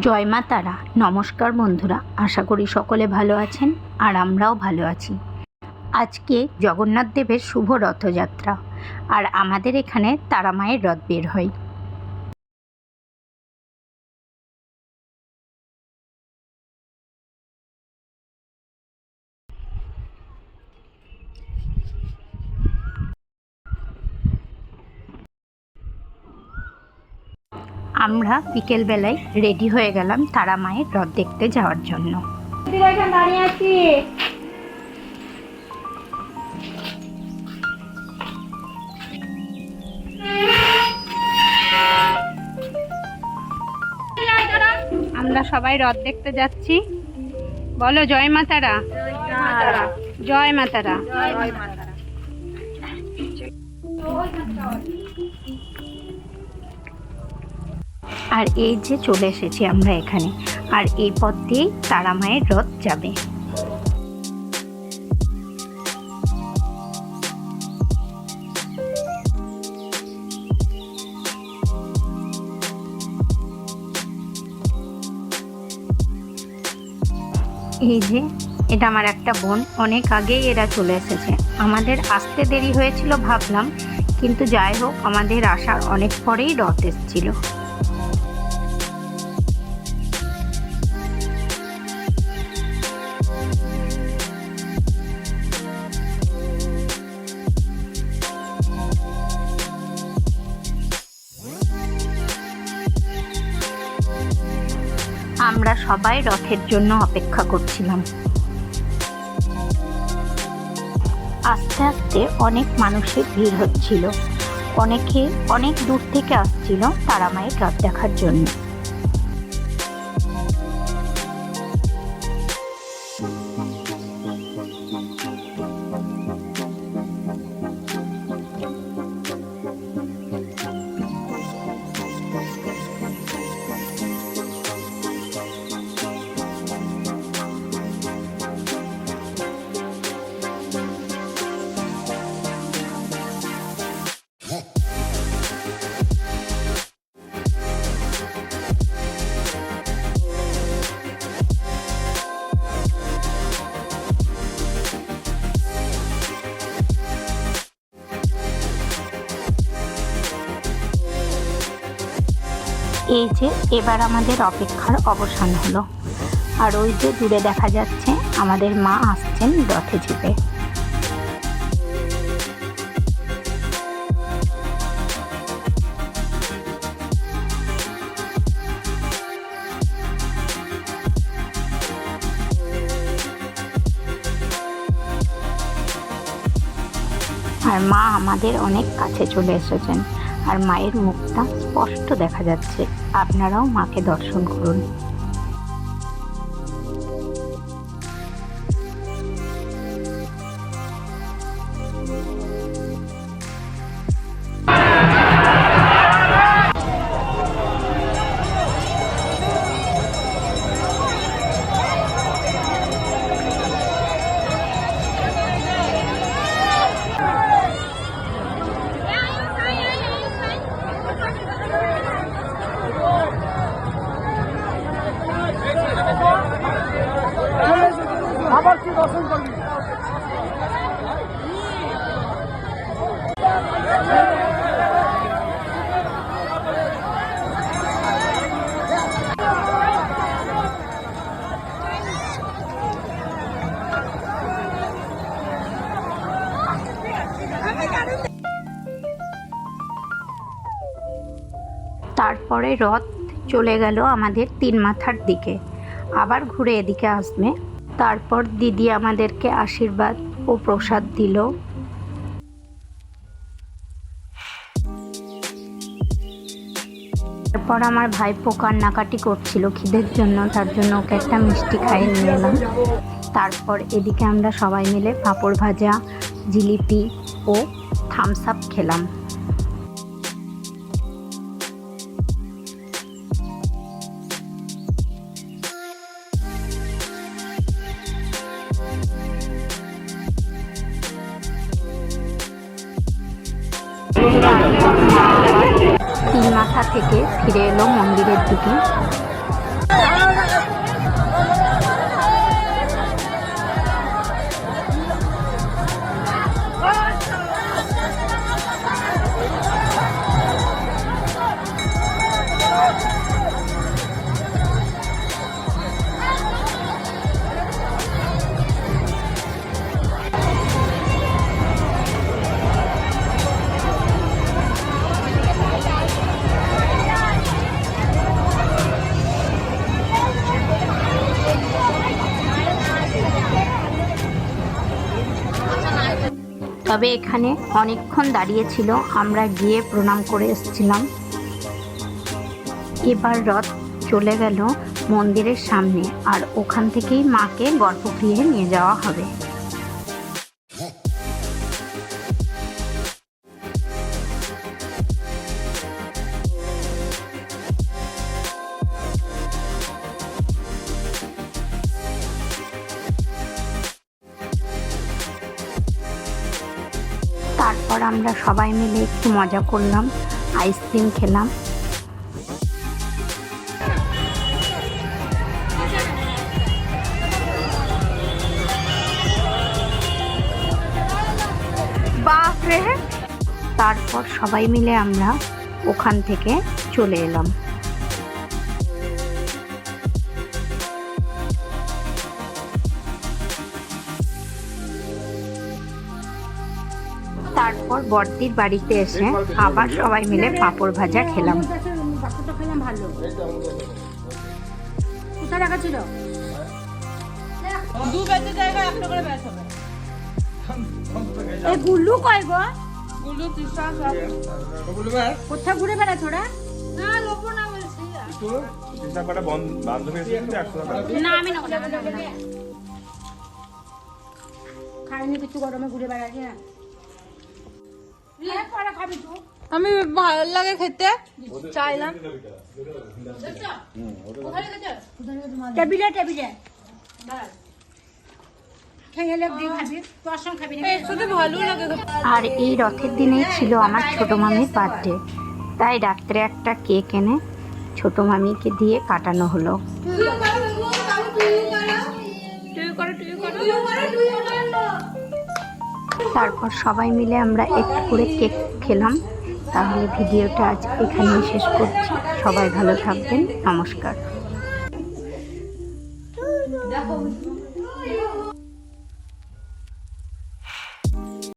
জয় মা তারা। নমস্কার বন্ধুরা, আশা করি সকলে ভালো আছেন আর আমরাও ভালো আছি। আজকে জগন্নাথ দেবের শুভ রথযাত্রা। আর আমাদের এখানে তারা মায়ের রথ বের হয়। আমরা বিকেলবেলায় রেডি হয়ে গেলাম তারা মায়ের রথ দেখতে যাওয়ার জন্য। দাঁড়িয়ে আছি। আমরা সবাই রথ দেখতে যাচ্ছি। বলো জয় মা তারা। জয় মা আর এই যে চলে এসেছি আমরা এখানে। আর এই পথ দিয়েই তারা মায়ের রথ যাবে। এই যে, এটা আমার একটা বোন। অনেক আগেই এরা চলে এসেছে। আমাদের আসতে দেরি হয়েছিল ভাবলাম, কিন্তু যাই হোক, আমাদের আসার অনেক পরেই রথ এসেছিল। আমরা সবাই রথের জন্য অপেক্ষা করছিলাম। আস্তে আস্তে অনেক মানুষের ভিড় হচ্ছিল। অনেকে অনেক দূর থেকে আসছিল তারা মায়ের রথ দেখার জন্য। এই যে এবার আমাদের অপেক্ষার অবসান হলো। আর ওই যে দূরে দেখা যাচ্ছে, আমাদের মা আসছেন রথে চেপে। আর মা আমাদের অনেক কাছে চলে এসেছেন। আর মায়ের মুখটা স্পষ্ট দেখা যাচ্ছে। আপনারাও মাকে দর্শন করুন। তারপরে রথ চলে গেল আমাদের তিন মাথার দিকে। আবার ঘুরে এদিকে আসবে। তারপর দিদি আমাদেরকে আশীর্বাদ ও প্রসাদ দিল। তারপর আমার ভাইপো কান্নাকাটি করছিল খিদের জন্য, তার জন্য ওকে একটা মিষ্টি খাইয়ে নিয়ে এলাম। তারপর এদিকে আমরা সবাই মিলে পাঁপড় ভাজা, জিলিপি ও থামস আপ খেলাম। তিন মাথা থেকে ফিরে এলো মন্দিরের দিকে। তবে এখানে অনেকক্ষণ দাঁড়িয়েছিল আমরা গিয়ে প্রণাম করে এসেছিলাম। এবার রথ চলে গেল মন্দিরের সামনে। আর ওখান থেকেই মাকে গর্ভগৃহে নিয়ে যাওয়া হবে। আমরা সবাই মিলে একটু মজা করলাম আইসক্রিম খেলাম। তারপর সবাই মিলে আমরা ওখান থেকে চলে এলাম। বর্দির বাড়িতে এসে আবার সবাই মিলে পাঁপড় ভাজা খেলাম। কোথায় রাখা ছিল দু ব্যাচের জায়গায় একটা করে ব্যাচ হবে এই গুল্লু কয় গো সব কোথায় ঘুরে বেড়াচ্ছ ওরা না লোক না বলছি আমি খাইনি কিছু গরমে ঘুরে বেড়াচ্ছি না। আমি ভালো লাগে খেতে। চাইলাম টেবিলে টেবিলে। আর এই রথের দিনেই ছিল আমার ছোট মামির বার্থডে তাই রাত্রে একটা কেক এনে ছোট মামিকে দিয়ে কাটানো হলো। তারপর সবাই মিলে আমরা একটু করে কেক খেলাম। তাহলে ভিডিওটা আজ এখানেই শেষ করছি। সবাই ভালো থাকবেন। নমস্কার।